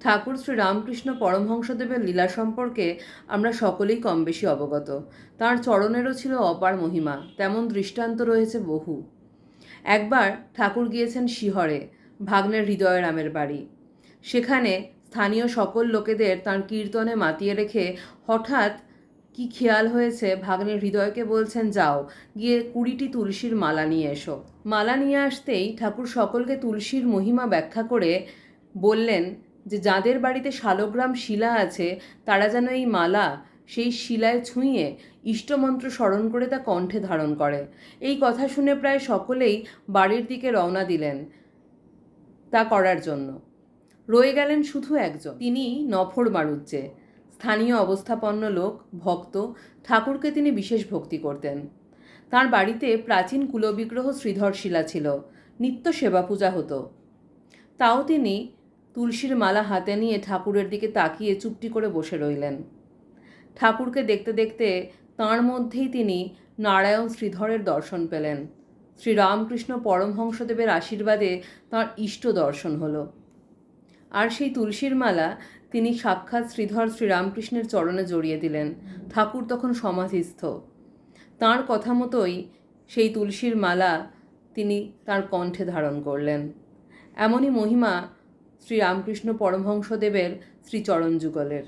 ঠাকুর শ্রী রামকৃষ্ণ পরমহংসদেবের লীলা সম্পর্কে আমরা সকলেই কম বেশি অবগত। তাঁর চরণেরও ছিল অপার মহিমা, তেমন দৃষ্টান্ত রয়েছে বহু। একবার ঠাকুর গিয়েছেন শিহরে, ভাগ্নের হৃদয়রামের বাড়ি। সেখানে স্থানীয় সকল লোকেদের তাঁর কীর্তনে মাতিয়ে রেখে হঠাৎ কি খেয়াল হয়েছে ভাগ্নের হৃদয়কে বলছেন, যাও, গিয়ে কুড়িটি তুলসীর মালা নিয়ে এসো। মালা নিয়ে আসতেই ঠাকুর সকলকে তুলসীর মহিমা ব্যাখ্যা করে বললেন যে যাদের বাড়িতে শালগ্রাম শিলা আছে, তারা যেন এই মালা সেই শিলায় ছুঁয়ে ইষ্টমন্ত্র স্মরণ করে তা কণ্ঠে ধারণ করে। এই কথা শুনে প্রায় সকলেই বাড়ির দিকে রওনা দিলেন তা করার জন্য। রয়ে গেলেন শুধু একজন, তিনি নফর মারুজ্জে স্থানীয় অবস্থাপন্ন লোক, ভক্ত, ঠাকুরকে তিনি বিশেষ ভক্তি করতেন। তার বাড়িতে প্রাচীন কুলবিগ্রহ শ্রীধর শিলা ছিল, নিত্য সেবা পূজা হতো। তাও তিনি তুলসীর মালা হাতে নিয়ে ঠাকুরের দিকে তাকিয়ে চুপটি করে বসে রইলেন। ঠাকুরকে দেখতে দেখতে তাঁর মধ্যেই তিনি নারায়ণ শ্রীধরের দর্শন পেলেন। শ্রীরামকৃষ্ণ পরমহংসদেবের আশীর্বাদে তাঁর ইষ্ট দর্শন হলো। আর সেই তুলসীর মালা তিনি সাক্ষাৎ শ্রীধর শ্রীরামকৃষ্ণের চরণে জড়িয়ে দিলেন। ঠাকুর তখন সমাধিস্থ। তাঁর কথা মতোই সেই তুলসীর মালা তিনি তার কণ্ঠে ধারণ করলেন। এমনই মহিমা শ্রীরামকৃষ্ণ পরমহংসদেবের শ্রীচরণ যুগলের